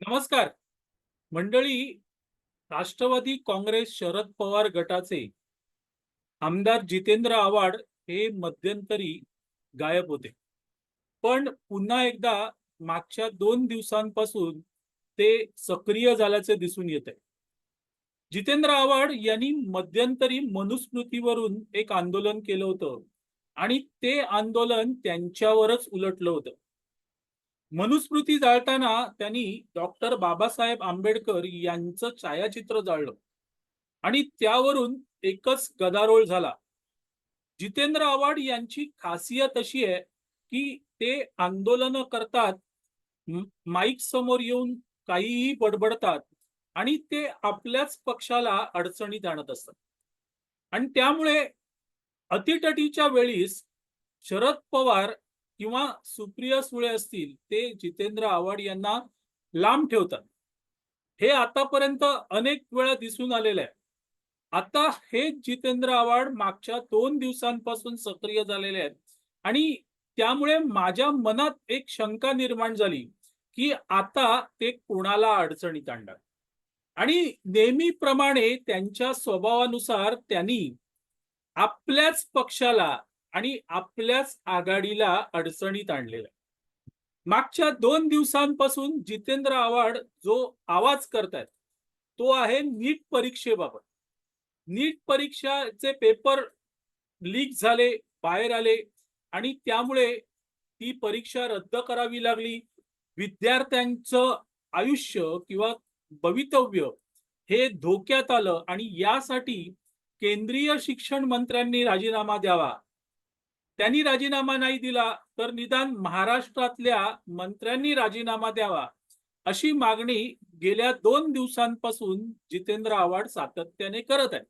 नमस्कार. मंडळी राष्ट्रवादी काँग्रेस शरद पवार गटाचे आमदार जितेंद्र आव्हाड हे मध्यंतरी गायब होते. पण पुन्हा एकदा मागच्या दोन दिवसांपासून ते सक्रिय झाल्याचे दिसून येत आहे. जितेंद्र आव्हाड यांनी मध्यंतरी मनुस्मृतीवरून एक आंदोलन केलं होतं आणि ते आंदोलन त्यांच्यावरच उलटलं होतं. मनुस्मृती जाळताना त्यांनी डॉक्टर बाबासाहेब आंबेडकर यांचं छायाचित्र जाळलं. आणि त्यावरून एकच गदारोळ झाला. जितेंद्र आव्हाड यांची खासियत अशी आहे की ते आंदोलन करतात माईक समोर येऊन काहीही बडबडतात आणि ते आपल्याच पक्षाला अडचणीत आणत असतात. आणि त्यामुळे अतिटटीच्या वेळीस शरद पवार किंवा सुप्रिया सुळे असतील ते जितेंद्र आव्हाड यांना लांब ठेवतात. हे आतापर्यंत अनेक वेळा दिसून आलेलं आहे. आता हे जितेंद्र आव्हाड मागच्या दोन दिवसांपासून सक्रिय झालेले आहेत. आणि त्यामुळे माझ्या मनात एक शंका निर्माण झाली की आता ते कोणाला अडचणीत आणणार? आणि नेहमीप्रमाणे त्यांच्या स्वभावानुसार त्यांनी आपल्याच पक्षाला आणि आपल्याच आघाडीला अडचणीत आणलेलं आहे. मागच्या दोन दिवसांपासून जितेंद्र आव्हाड जो आवाज करतायत तो आहे नीट परीक्षेबाबत. नीट परीक्षाचे पेपर लीक झाले बाहेर आले आणि त्यामुळे ती परीक्षा रद्द करावी लागली. विद्यार्थ्यांचं आयुष्य किंवा भवितव्य हे धोक्यात आलं आणि यासाठी केंद्रीय शिक्षण मंत्र्यांनी राजीनामा द्यावा. त्यांनी राजीनामा नाही दिला तर निदान महाराष्ट्रातल्या मंत्र्यांनी राजीनामा द्यावा अशी मागणी गेल्या दोन दिवसांपासून जितेंद्र आव्हाड सातत्याने करत आहे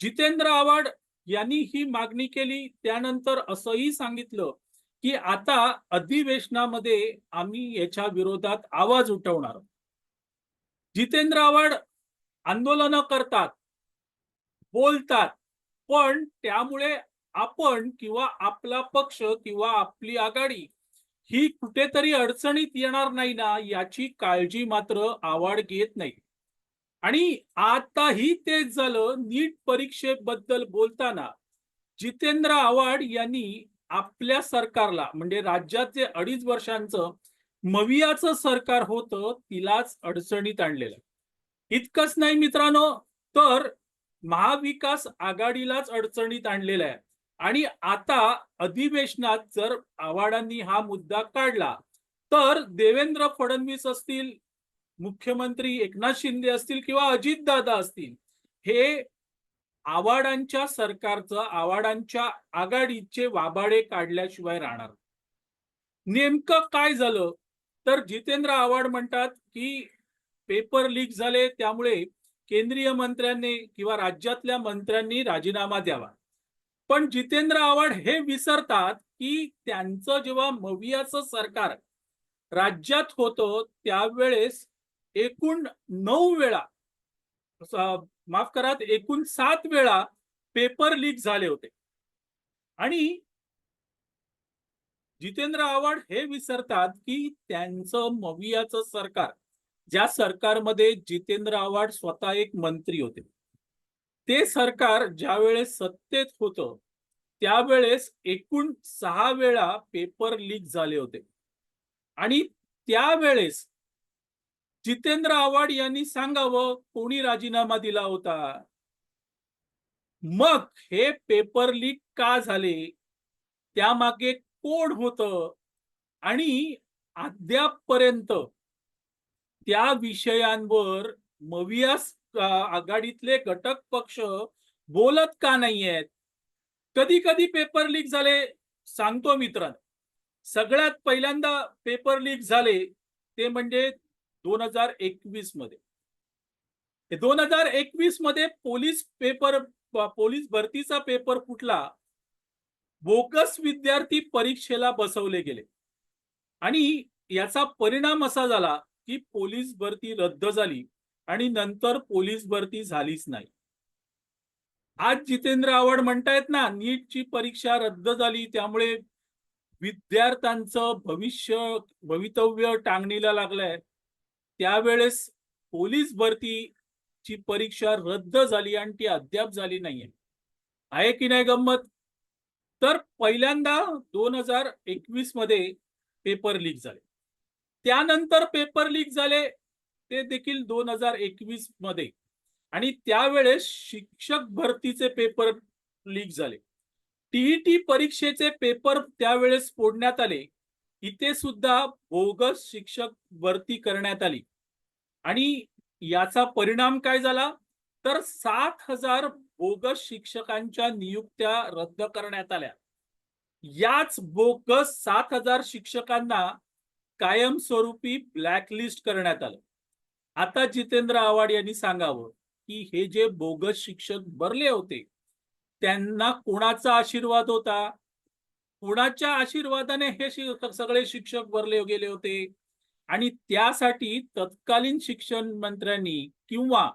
जितेंद्र आव्हाड यांनी ही मागणी केली त्यानंतर असंही सांगितलं की आता अधिवेशनामध्ये आम्ही याच्या विरोधात आवाज उठवणार जितेंद्र आव्हाड आंदोलन करतात बोलतात पण त्यामुळे आपण किंवा आपला पक्ष किंवा आपली आघाडी ही कुठेतरी अडचणीत येणार नाही ना याची काळजी मात्र आवड घेत नाही. आणि आताही तेच झालं नीट परीक्षेबद्दल बोलताना जितेंद्र आव्हाड यांनी आपल्या सरकारला म्हणजे राज्यात जे अडीच वर्षांचं मवियाचं सरकार होतं तिलाच अडचणीत आणलेलं. इतकंच नाही मित्रांनो तर महाविकास आघाडीलाच अडचणीत आणलेलं आहे. आणि आता अधिवेशनात जर आव्हाडांनी हा मुद्दा काढला तर देवेंद्र फडणवीस असतील मुख्यमंत्री एकनाथ शिंदे असतील किंवा अजितदादा असतील हे आव्हाडांच्या सरकारचं आव्हाडांच्या आघाडीचे वाबाडे काढल्याशिवाय राहणार नेमकं काय झालं? तर जितेंद्र आव्हाड म्हणतात की पेपर लीक झाले त्यामुळे केंद्रीय मंत्र्यांनी किंवा राज्यातल्या मंत्र्यांनी राजीनामा द्यावा. पण जितेंद्र आव्हाड हे विसरतात की त्यांचं जेव्हा मवियाचं सरकार राज्यात होतं त्यावेळेस एकूण नऊ वेळा माफ करा एकूण सात वेळा पेपर लीक झाले होते. आणि जितेंद्र आव्हाड हे विसरतात की त्यांचं मवियाचं सरकार ज्या सरकारमध्ये जितेंद्र आव्हाड स्वतः एक मंत्री होते. ते सरकार ज्या वेळेस सत्तेत होतं त्यावेळेस एकूण सहा वेळा पेपर लीक झाले होते. आणि त्यावेळेस जितेंद्र आव्हाड यांनी सांगावं कोणी राजीनामा दिला होता? मग हे पेपर लीक का झाले? त्यामागे कोण होत? आणि अद्यापपर्यंत त्या विषयांवर मवियास आघाडीतले घटक पक्ष बोलत का नाहीयेत? कधी कधी पेपर लीक झाले सांगतो मित्रांनो. सगळ्यात पहिल्यांदा पेपर लीक झाले ते म्हणजे दोन हजार एकवीसमध्ये. दोन हजार एकवीसमध्ये पोलीस पेपर पोलीस भरतीचा पेपर फुटला. बोगस विद्यार्थी परीक्षेला बसवले गेले. आणि याचा परिणाम असा झाला की पोलीस भरती रद्द झाली. आणि नंतर पोलीस भरती झालीच नाही. आज जितेंद्र आव्हाड म्हणतायत ना नीटची परीक्षा रद्द झाली त्यामुळे विद्यार्थ्यांचं भविष्य भवितव्य टांगणीला लागलंय. त्यावेळेस पोलीस भरतीची परीक्षा रद्द झाली आणि ती अद्याप झाली नाहीये. आहे की नाही गंमत? तर पहिल्यांदा दोन हजार एकवीसमध्ये पेपर लीक झाले. त्यानंतर पेपर लीक झाले ते देखील दोन हजार एकवीसमध्ये. आणि त्यावेळेस शिक्षक भरतीचे पेपर लीक झाले. टीईटी परीक्षेचे पेपर त्यावेळेस फोडण्यात आले. इथे सुद्धा बोगस शिक्षक भरती करण्यात आली. आणि याचा परिणाम काय झाला? तर सात हजार बोगस शिक्षकांच्या नियुक्त्या रद्द करण्यात आल्या. याच बोगस सात हजार शिक्षकांना कायमस्वरूपी ब्लॅकलिस्ट करण्यात आलं. आता जितेंद्र आव्हाड यांनी सांगावं की हे जे बोगस शिक्षक भरले होते त्यांना कोणाचा आशीर्वाद होता? कोणाच्या आशीर्वादाने हे सगळे शिक्षक भरले गेले होते? आणि त्यासाठी तत्कालीन शिक्षण मंत्र्यांनी किंवा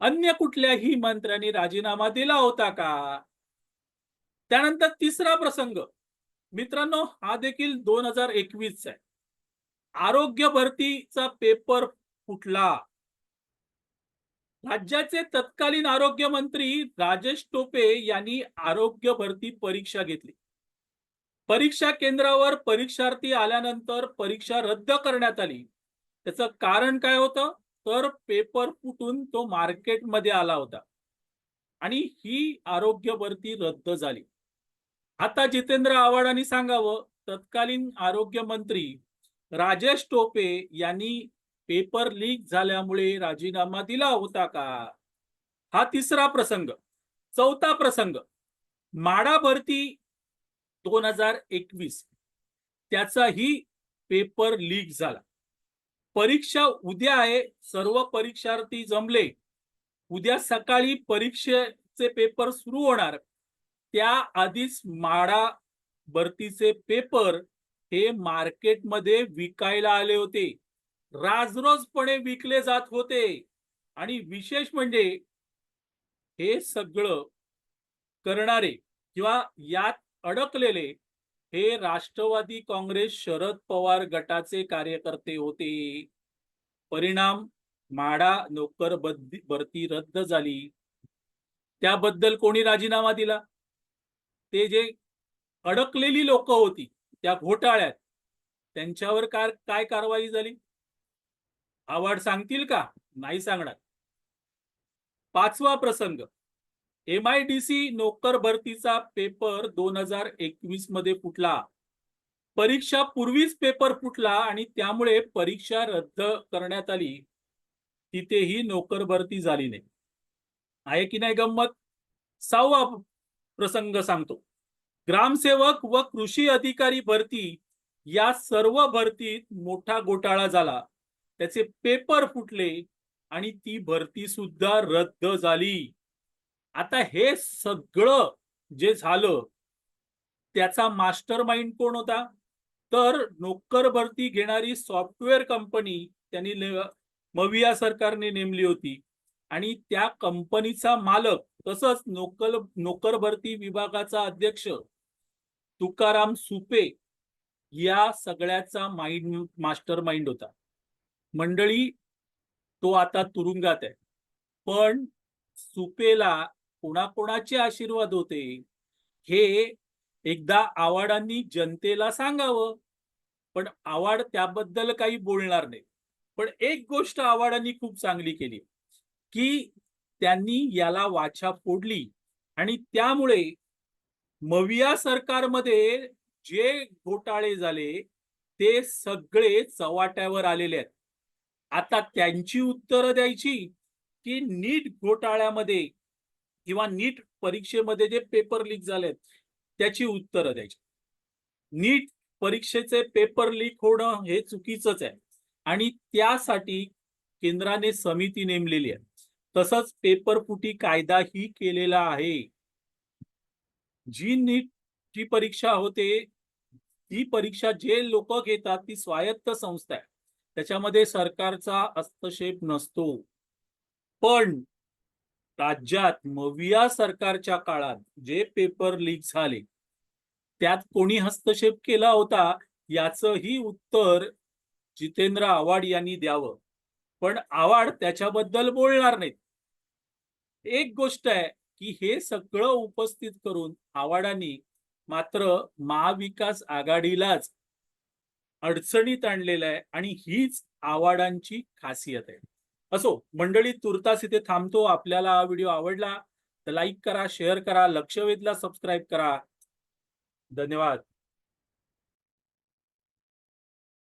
अन्य कुठल्याही मंत्र्यांनी राजीनामा दिला होता का? त्यानंतर तिसरा प्रसंग. मित्रांनो हा देखील दोन हजार एकवीस आहे. आरोग्य भरतीचा पेपर फुटला राज्याचे तत्कालीन आरोग्य मंत्री राजेश टोपे यांनी आरोग्य भरती परीक्षा घेतली. परीक्षा केंद्रावर परीक्षार्थी आल्यानंतर परीक्षा रद्द करण्यात आली. त्याचं कारण काय होतं? तर पेपर फुटून तो मार्केटमध्ये आला होता. आणि ही आरोग्य भरती रद्द झाली. आता जितेंद्र आव्हाडांनी सांगावं तत्कालीन आरोग्य मंत्री राजेश टोपे यांनी पेपर लीक झाल्यामुळे राजीनामा दिला होता का? हा तिसरा प्रसंग. चौथा प्रसंग. माडा भरती दोन हजार एकवीस. त्याचाही पेपर लीक झाला. परीक्षा उद्या आहे. सर्व परीक्षार्थी जमले. उद्या सकाळी परीक्षेचे पेपर सुरू होणार. त्या आधीच माडा भरतीचे पेपर हे मार्केटमध्ये विकायला आले होते. राजरोजपणे विकले जात होते. आणि विशेष म्हणजे हे सगळं करणारे किंवा यात अडकलेले हे राष्ट्रवादी काँग्रेस शरद पवार गटाचे कार्यकर्ते होते. परिणाम माडा नोकर भरती रद्द झाली. त्याबद्दल कोणी राजीनामा दिला? ते जे अडकलेली लोक होती त्या घोटाळ्यात त्यांच्यावर काय काय कारवाई झाली? आवड सांगतील का? नाही सांगणार. पाचवा प्रसंग. एम आय डी सी नोकर भरतीचा पेपर दोन हजार एकवीसमध्ये फुटला. परीक्षा पूर्वीच पेपर फुटला आणि त्यामुळे परीक्षा रद्द करण्यात आली. तिथेही नोकर भरती झाली नाही. आहे की नाही गंमत? सहावा प्रसंग सांगतो. ग्रामसेवक व कृषी अधिकारी भरती या सर्व भरतीत मोठा घोटाळा झाला. त्याचे पेपर फुटले आणि ती भरती सुद्धा रद्द झाली. आता हे सगळं जे झालं त्याचा मास्टर माइंड कोण होता? तर नोकर भरती घेणारी सॉफ्टवेअर कंपनी त्यांनी मविया सरकारने नेमली होती. आणि त्या कंपनीचा मालक तसंच नोकर नोकर भरती विभागाचा अध्यक्ष तुकाराम सुपे या सगळ्याचा माइंड मास्टर माइंड होता. मंडळी तो आता तुरुंगात आहे. पण सुपेला कोणाकोणाचे आशीर्वाद होते? हे एकदा आवाडांनी जनतेला सांगावं. पण आवाड त्याबद्दल काही बोलणार नाही. पण एक गोष्ट आवाडांनी खूप चांगली केली. की त्यांनी याला वाचा फोडली. आणि त्यामुळे मविया सरकारमध्ये जे घोटाळे झाले ते सगळे चव्हाट्यावर आलेले आहेत. आता त्यांची उत्तरं द्यायची की नीट घोटाळ्यामध्ये किंवा नीट परीक्षेमध्ये जे पेपर लीक झालेत त्याची उत्तरं द्यायची. नीट परीक्षेचे पेपर लीक होणं हे चुकीचंच आहे. आणि त्यासाठी केंद्राने समिती नेमलेली आहे. तसंच पेपर फुटी कायदाही केलेला आहे. जी नीट ची परीक्षा होते ती परीक्षा जे लोक घेतात ती स्वायत्त संस्था आहे. त्याच्यामध्ये सरकारचा हस्तक्षेप नसतो. पण राज्यात मविया सरकारच्या काळात जे पेपर लीक झाले त्यात कोणी हस्तक्षेप केला होता याचही उत्तर जितेंद्र आव्हाड यांनी द्यावं. पण आव्हाड त्याच्याबद्दल बोलणार नाहीत. एक गोष्ट आहे की हे सगळं उपस्थित करून आव्हाडांनी मात्र महाविकास आघाडीलाच अडचणीत आणलेलं आहे आणि हीच आवाडांची खासियत आहे. असो मंडळी तुर्तास इथे थांबतो. आपल्याला हा व्हिडिओ आवडला तर लाईक करा शेअर करा लक्ष वेधला सबस्क्राईब करा. धन्यवाद.